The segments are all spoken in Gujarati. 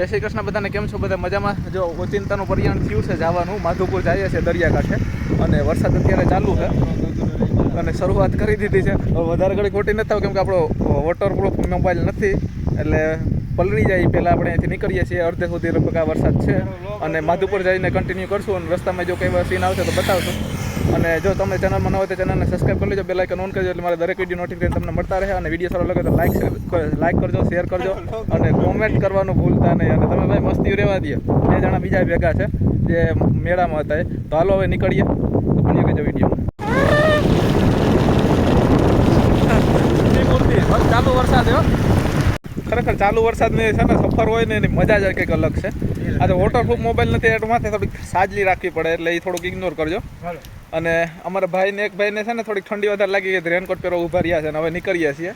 જય શ્રી કૃષ્ણ, બધાને કેમ છો? બધા મજામાં? જો ઓચિંતાનું પર્યાણ થયું છે જવાનું, માધુપુર જઈએ છે દરિયાકાંઠે અને વરસાદ અત્યારે ચાલુ છે. અને શરૂઆત કરી દીધી છે. વધારે ઘડી ખોટી નથી થાય કેમ કે આપણો વોટરપ્રૂફ મોબાઈલ નથી, એટલે પલળી જાય પહેલાં આપણે અહીંથી નીકળીએ છીએ. અડધે સુધી લગભગ આ વરસાદ છે. અને માધુપુર જઈને કન્ટિન્યુ કરશું. અને રસ્તામાં જો કંઈ સીન આવશે તો બતાવશું. અને જો તમે ચેનલમાં ન હોય તો ચેનલને સબસ્ક્રાઈબ કરી લેજો બે લાઇકન ઓન કરજો એટલે મારે દરેક વીડિયો નોટિફિકેશન તમને મળતા રહે અને વીડિયો સારો લાગે તો લાઈક લાઇક કરજો શેર કરજો અને કોમેન્ટ કરવાનું ભૂલતા નહીં. અને તમે ભાઈ મસ્તી રહેવા દે બે જણા બીજા ભેગા છે, જે મેળામાં હતા એ. તો હાલો હવે નીકળીએ. તો બની કહેજો વીડિયો ચાલુ વરસાદ હો. ખરેખર ચાલુ વરસાદની છે ને, સફર હોય ને એની મજા જ કંઈક અલગ છે. આજે વોટરપ્રૂફ મોબાઈલ નથી, એટલે માથે થોડીક સાજલી રાખવી પડે, એટલે એ થોડુંક ઇગ્નોર કરજો. અને અમારા ભાઈને, એક ભાઈને છે ને થોડીક ઠંડી વધારે લાગી ગઈ રેનકોટ પહેરો ઊભા રહ્યા છે અને હવે નીકળીએ છીએ.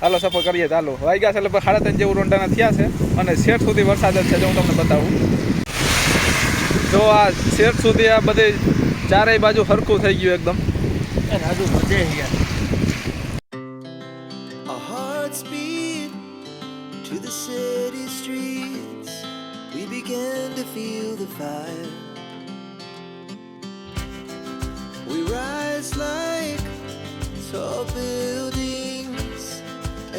હાલો, સફર કરીએ ચાલો વાઈ ગયા છે લગભગ સાડા ત્રણ જેવું રોંડાના થયા છે અને શેઠ સુધી વરસાદ જ છે, જો હું તમને બતાવું. જો આ શેઠ સુધી આ બધી ચારેય બાજુ હરખું થઈ ગયું એકદમ. રાજુ મજા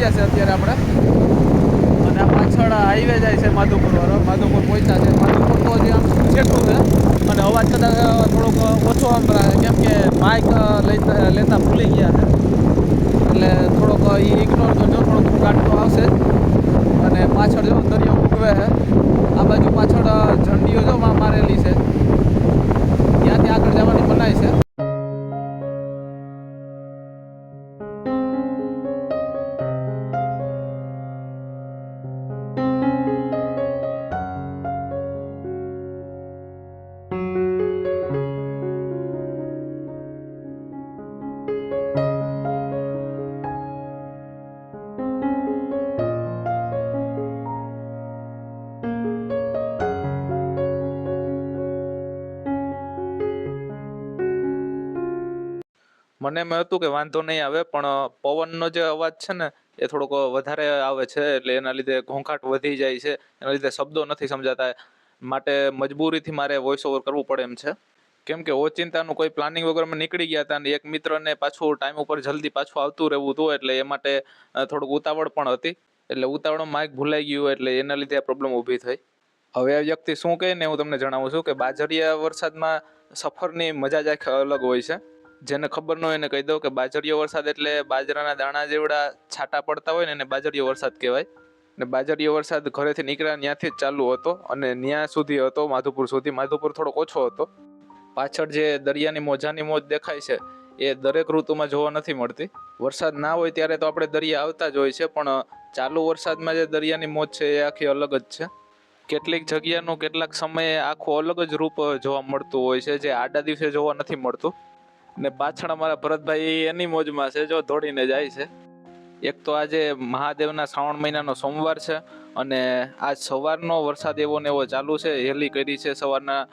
ગયા છે અત્યારે આપણે. અને આ પાછળ હાઈવે જાય છે માધુપુર વાળો. માધુપુર પહોંચ્યા છે. માધુપુર તો હજી આમ છેટું છે? અને અવાજ કદાચ થોડોક ઓછો આમ કેમ કે માઇક લેતા ભૂલી ગયા છે. એટલે થોડોક એ ઇગ્નોર કરજો. થોડોક કાઢતો આવશે. અને પાછળ જો દરિયો મૂકવે છે. આ બાજુ પાછળ ઝંડીઓ જો મારેલી છે. ત્યાંથી આગળ જવાની મનાય છે. મને એમ હતું કે વાંધો નહીં આવે, પણ પવનનો જે અવાજ છે ને, એ થોડોક વધારે આવે છે, એટલે એના લીધે ઘોંઘાટ વધી જાય છે, એના લીધે શબ્દો નથી સમજાતા. માટે મજબૂરીથી મારે વોઇસ ઓવર કરવું પડે એમ છે. કેમ કે ઓચિંતાનું કોઈ પ્લાનિંગ વગર અમે નીકળી ગયા હતા અને એક મિત્રને પાછું ટાઈમ ઉપર જલ્દી પાછું આવતું રહેવું હતું, એટલે એ માટે થોડુંક ઉતાવળ પણ હતી. એટલે ઉતાવળમાં માઇક ભૂલાઈ ગયું, એટલે એના લીધે આ પ્રોબ્લેમ ઊભી થઈ. હવે આ વ્યક્તિ શું કહે ને, હું તમને જણાવું છું કે બાજરીયા વરસાદમાં સફરની મજા જ અલગ હોય છે. જેને ખબર ન હોય એને કહી દઉં કે બાજરીઓ વરસાદ એટલે બાજરાના દાણા જેવડા છાંટા પડતા હોય ને એને બાજરીઓ વરસાદ કહેવાય. ને બાજરીઓ વરસાદ ઘરેથી નીકળ્યા ત્યાંથી જ ચાલુ હતો અને ત્યાં સુધી હતો, માધુપુર સુધી. માધુપુર થોડોક ઓછો હતો. પાછળ જે દરિયાની મોજાની મોજ દેખાય છે, એ દરેક ઋતુમાં જોવા નથી મળતી. વરસાદ ના હોય ત્યારે તો આપણે દરિયા આવતા જ હોય છે, પણ ચાલુ વરસાદમાં જે દરિયાની મોજ છે, એ આખી અલગ જ છે. કેટલીક જગ્યાનું કેટલાક સમયે આખું અલગ જ રૂપ જોવા મળતું હોય છે, જે આડા દિવસે જોવા નથી મળતું. ને પાછળ અમારા ભરતભાઈ એની મોજમાં છે, જો દોડીને જાય છે. એક તો આજે મહાદેવના શ્રાવણ મહિનાનો સોમવાર છે અને આજ સવારનો વરસાદ એવો ને એવો ચાલુ છે હેલી કરી છે સવારના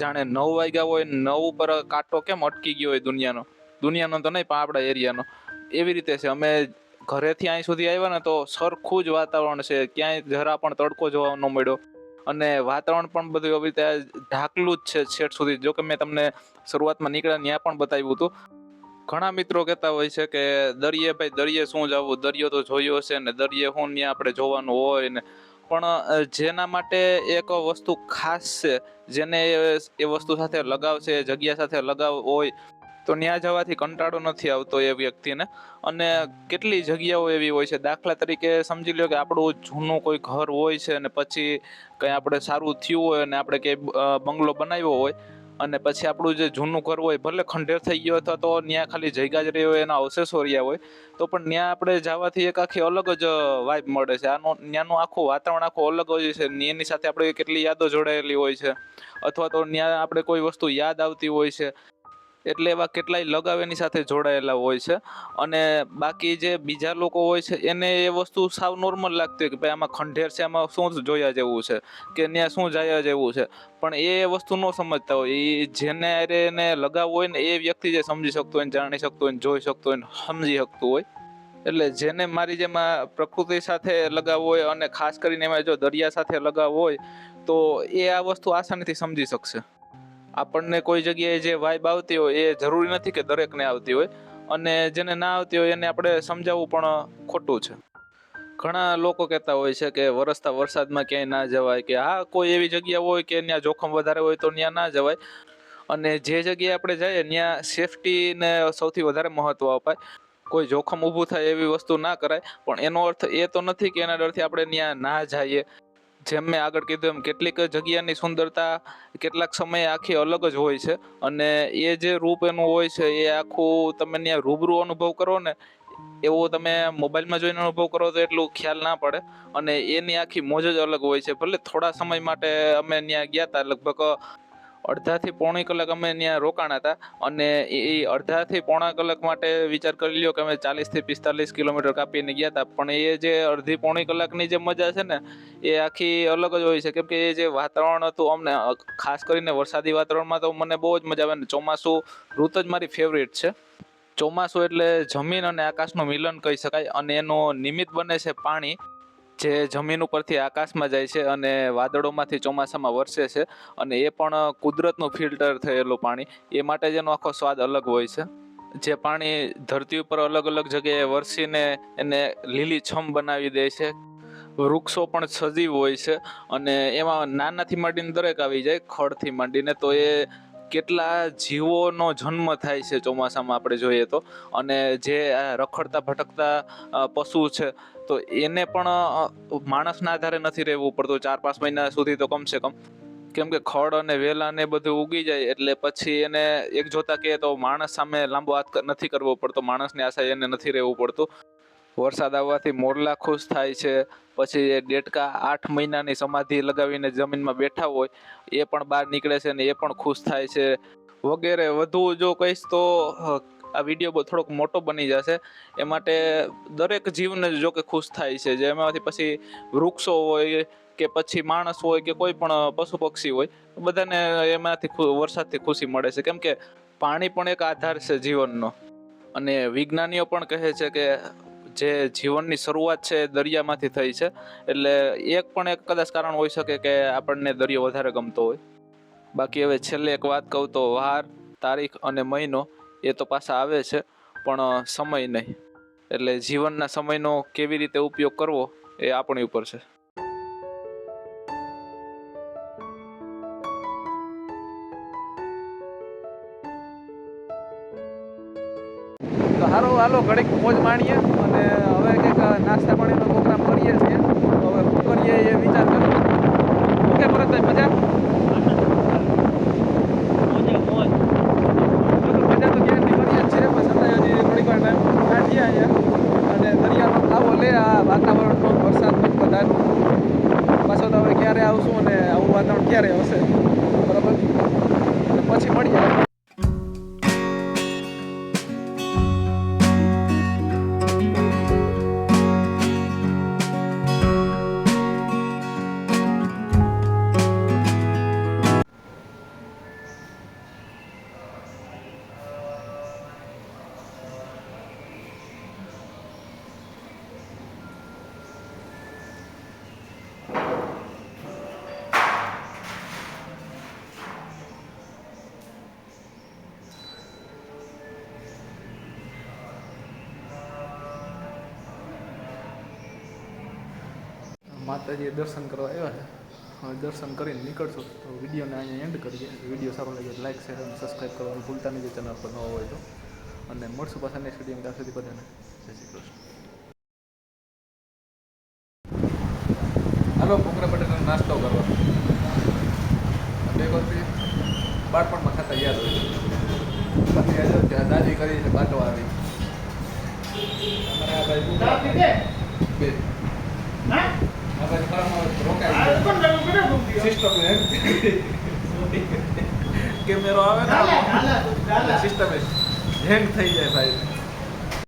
જાણે નવ વાગ્યા હોય, નવ ઉપર કાંટો કેમ અટકી ગયો હોય દુનિયાનો? દુનિયાનો તો નહીં, પણ આપણા એરિયાનો. એવી રીતે છે, અમે ઘરેથી અહીં સુધી આવ્યા ને તો સરખું જ વાતાવરણ છે, ક્યાંય જરા પણ તડકો જોવા ન મળ્યો. અને વાતાવરણ પણ બધું એવી રીતે ઢાકલું જ છે છેટ સુધી. જો કે મેં તમને શરૂઆતમાં નીકળ્યા ત્યાં પણ બતાવ્યું હતું. ઘણા મિત્રો કહેતા હોય છે કે દરિયે ભાઈ, દરિયે શું જવું દરિયો તો જોયો છે ને દરિયે શું ત્યાં આપણે જોવાનું હોય ને. પણ જેના માટે એક વસ્તુ ખાસ છે, જેને એ વસ્તુ સાથે લગાવ છે, જગ્યા સાથે લગાવ હોય તો ત્યાં જવાથી કંટાળો નથી આવતો એ વ્યક્તિને. અને કેટલી જગ્યાઓ એવી હોય છે? દાખલા તરીકે સમજી લો કે આપણું જૂનું કોઈ ઘર હોય છે અને પછી કંઈ આપણે સારું થયું હોય અને આપણે ક્યાંય બંગલો બનાવ્યો હોય અને પછી આપણું જે જૂનું ઘર હોય, ભલે ખંડેર થઈ ગયો અથવા તો ત્યાં ખાલી જગ્યા જ રહી હોય, એના અવશેષો રહ્યા હોય, તો પણ ત્યાં આપણે જવાથી એક આખી અલગ જ વાઇબ મળે છે. આનું ત્યાંનું આખું વાતાવરણ આખું અલગ હોય છે. એની સાથે આપણે કેટલી યાદો જોડાયેલી હોય છે. અથવા તો ત્યાં આપણે કોઈ વસ્તુ યાદ આવતી હોય છે. એટલે એવા કેટલાય લગાવ એની સાથે જોડાયેલા હોય છે. અને બાકી જે બીજા લોકો હોય છે, એને એ વસ્તુ સાવ નોર્મલ લાગતી હોય કે ભાઈ આમાં ખંડેર છે, આમાં શું જોયા જેવું છે કે ત્યાં શું જાયા જેવું છે. પણ એ વસ્તુ ન સમજતા હોય. એ જેને અરે એને લગાવ હોય ને એ વ્યક્તિ જે સમજી શકતો હોય જાણી શકતો હોય જોઈ શકતો હોય સમજી શકતું હોય. એટલે જેને મારી જેમ પ્રકૃતિ સાથે લગાવ હોય અને ખાસ કરીને એમાં જો દરિયા સાથે લગાવ હોય તો એ આ વસ્તુ આસાનીથી સમજી શકશે. આપણને કોઈ જગ્યાએ જે વાઇબ આવતી હોય એ જરૂરી નથી કે દરેકને આવતી હોય. અને જેને ના આવતી હોય એને આપણે સમજાવવું પણ ખોટું છે. ઘણા લોકો કહેતા હોય છે કે વરસતા વરસાદમાં ક્યાંય ના જવાય કે હા, કોઈ એવી જગ્યા હોય કે ત્યાં જોખમ વધારે હોય તો ત્યાં ના જવાય. અને જે જગ્યાએ આપણે જઈએ ત્યાં સેફટીને સૌથી વધારે મહત્ત્વ અપાય. કોઈ જોખમ ઊભું થાય એવી વસ્તુ ના કરાય. પણ એનો અર્થ એ તો નથી કે એના ડરથી આપણે ત્યાં ના જઈએ. જેમ મેં આગળ કીધું એમ, કેટલીક જગ્યાની સુંદરતા કેટલાક સમયે આખી અલગ જ હોય છે અને એ જે રૂપ એનું હોય છે, એ આખું તમે ત્યાં રૂબરૂ અનુભવ કરો ને, એવો તમે મોબાઈલમાં જોઈને અનુભવ કરો તો એટલું ખ્યાલ ના પડે અને એની આખી મોજ જ અલગ હોય છે. ભલે થોડા સમય માટે અમે ત્યાં ગયા હતા લગભગ અડધાથી પોણી કલાક અમે ત્યાં રોકાણા હતા. અને એ અડધાથી પોણા કલાક માટે વિચાર કરી લ્યો કે અમે ચાલીસથી પિસ્તાલીસ કિલોમીટર કાપીને ગયા હતા. પણ એ જે અડધી પોણી કલાકની જે મજા છે ને, એ આખી અલગ જ હોય છે. કેમ કે એ જે વાતાવરણ હતું અમને, ખાસ કરીને વરસાદી વાતાવરણમાં તો મને બહુ જ મજા આવે ને. ચોમાસું ઋતુ જ મારી ફેવરેટ છે. ચોમાસું એટલે જમીન અને આકાશનું મિલન કહી શકાય અને એનું નિમિત્ત બને છે પાણી. જે જમીન ઉપરથી આકાશમાં જાય છે અને વાદળોમાંથી ચોમાસામાં વરસે છે અને એ પણ કુદરતનું ફિલ્ટર થયેલું પાણી. એ માટે જ એનો આખો સ્વાદ અલગ હોય છે. જે પાણી ધરતી ઉપર અલગ અલગ જગ્યાએ વરસીને એને લીલી છમ બનાવી દે છે. વૃક્ષો પણ સજીવ હોય છે અને એમાં નાનાથી માંડીને દરેક આવી જાય, ખડથી માંડીને. તો એ કેટલા જીવોનો જન્મ થાય છે ચોમાસામાં આપણે જોઈએ તો. અને જે રખડતા ભટકતા પશુ છે તો એને પણ માણસના આધારે નથી રહેવું પડતું. ચાર પાંચ મહિના સુધી તો કમસે કમ. કેમ કે ખડ અને વેલા ને બધું ઉગી જાય એટલે પછી એને એક જોતા કહે તો માણસ સામે લાંબો હાથ નથી કરવો પડતો. માણસની આશા એને નથી રહેવું પડતું. વરસાદ આવવાથી મોરલા ખુશ થાય છે. પછી એ ડેટકા આઠ મહિનાની સમાધિ લગાવીને જમીનમાં બેઠા હોય, એ પણ બહાર નીકળે છે ને એ પણ ખુશ થાય છે. વગેરે વધુ જો કહીશ તો આ વીડિયો બહુ થોડોક મોટો બની જશે. એ માટે દરેક જીવને જો કે ખુશ થાય છે જેમાંથી પછી વૃક્ષો હોય કે પછી માણસ હોય કે કોઈ પણ પશુ પક્ષી હોય, બધાને એમાંથી વરસાદથી ખુશી મળે છે. કેમ કે પાણી પણ એક આધાર છે જીવનનો. અને વિજ્ઞાનીઓ પણ કહે છે કે જે જીવનની શરૂઆત છે દરિયામાંથી થઈ છે. એટલે એક પણ એક કદાચ કારણ હોઈ શકે કે આપણને દરિયો વધારે ગમતો હોય. બાકી હવે છેલ્લે એક વાત કહું તો વાર તારીખ અને મહિનો એ તો પાછા આવે છે, પણ સમય નહીં. એટલે જીવનના સમયનો કેવી રીતે ઉપયોગ કરવો એ આપણી ઉપર છે. તો હારો, હાલો, ઘડીક મોજ માણીએ અને હવે કંઈક નાસ્તા પાણીનો પ્રોગ્રામ કરીએ છીએ. તો હવે શું કરીએ એ વિચાર કરીએ ઓકે મજા મોજે મોજ બધું મજા તો ક્યાંથી કરીએ જ છીએ પણ છતાંય હજી થોડીક વાર ટાઈમ કાઢીએ અહીંયા અને દરિયાનો ખાવો લે આ વાતાવરણનો વરસાદનો બધાનું પાછો તો હવે ક્યારે આવશું અને આવું વાતાવરણ હશે. બરાબર? પછી મળીએ. માતાજીએ દર્શન કરવા આવ્યા છે. દર્શન કરીને નીકળશું. તો વિડીયોને અહીંયા એન્ડ કરીએ. વીડિયો સારો લાગે લાઈક શેર અને સબસ્ક્રાઈબ કરવાનું ભૂલતા નહીં ચેનલ પર ન હોય તો. અને મળશું પાછા નેક્સ્ટ વીડિયો ત્યાં સુધી બધાને જય શ્રી કૃષ્ણ. હાલો ભૂંગરા બટેટાનો નાસ્તો કરવા બે વખતે બાળપણમાં ખાતા યાદ હોય પછી યાદ હોય ત્યાં દાદી કરી છે બાટવા આવી. અમારે બાજુ બે. આ કેમેરો આવે ને સિસ્ટમ હેંગ થઈ જાય ભાઈ.